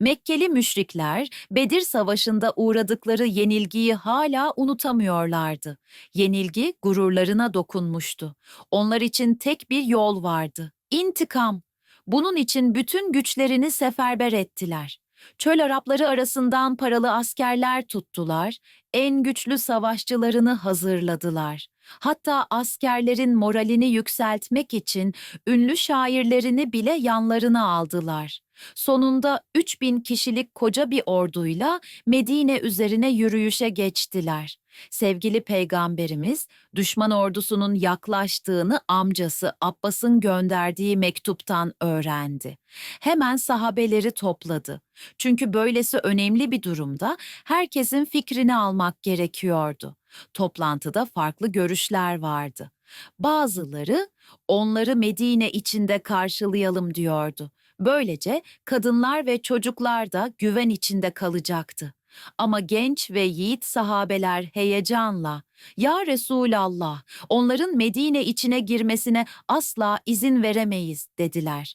Mekkeli müşrikler Bedir Savaşı'nda uğradıkları yenilgiyi hala unutamıyorlardı. Yenilgi gururlarına dokunmuştu. Onlar için tek bir yol vardı. İntikam. Bunun için bütün güçlerini seferber ettiler. Çöl Arapları arasından paralı askerler tuttular, en güçlü savaşçılarını hazırladılar. Hatta askerlerin moralini yükseltmek için ünlü şairlerini bile yanlarına aldılar. Sonunda 3000 kişilik koca bir orduyla Medine üzerine yürüyüşe geçtiler. Sevgili peygamberimiz düşman ordusunun yaklaştığını amcası Abbas'ın gönderdiği mektuptan öğrendi. Hemen sahabeleri topladı. Çünkü böylesi önemli bir durumda herkesin fikrini almak gerekiyordu. Toplantıda farklı görüşler vardı. Bazıları onları Medine içinde karşılayalım diyordu. Böylece kadınlar ve çocuklar da güven içinde kalacaktı. Ama genç ve yiğit sahabeler heyecanla, ''Ya Resulallah, onların Medine içine girmesine asla izin veremeyiz.'' dediler.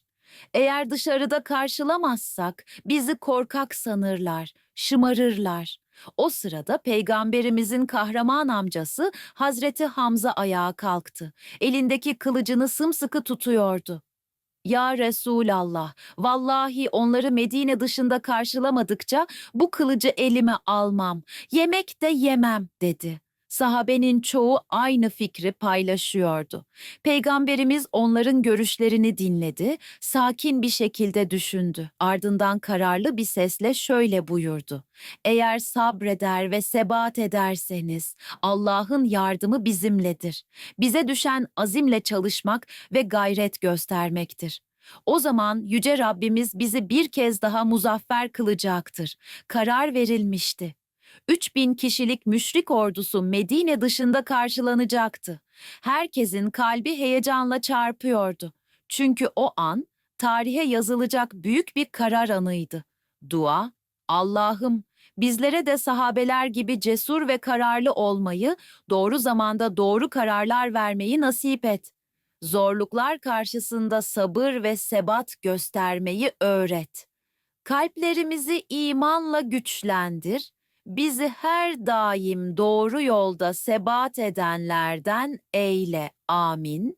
Eğer dışarıda karşılamazsak bizi korkak sanırlar, şımarırlar. O sırada peygamberimizin kahraman amcası Hazreti Hamza ayağa kalktı. Elindeki kılıcını sımsıkı tutuyordu. Ya Resulallah, vallahi onları Medine dışında karşılamadıkça bu kılıcı elime almam, yemek de yemem dedi. Sahabenin çoğu aynı fikri paylaşıyordu. Peygamberimiz onların görüşlerini dinledi, sakin bir şekilde düşündü. Ardından kararlı bir sesle şöyle buyurdu. Eğer sabreder ve sebat ederseniz Allah'ın yardımı bizimledir. Bize düşen azimle çalışmak ve gayret göstermektir. O zaman yüce Rabbimiz bizi bir kez daha muzaffer kılacaktır. Karar verilmişti. 3000 kişilik müşrik ordusu Medine dışında karşılanacaktı. Herkesin kalbi heyecanla çarpıyordu. Çünkü o an tarihe yazılacak büyük bir karar anıydı. Dua, Allah'ım bizlere de sahabeler gibi cesur ve kararlı olmayı, doğru zamanda doğru kararlar vermeyi nasip et. Zorluklar karşısında sabır ve sebat göstermeyi öğret. Kalplerimizi imanla güçlendir, bizi her daim doğru yolda sebat edenlerden eyle. Amin.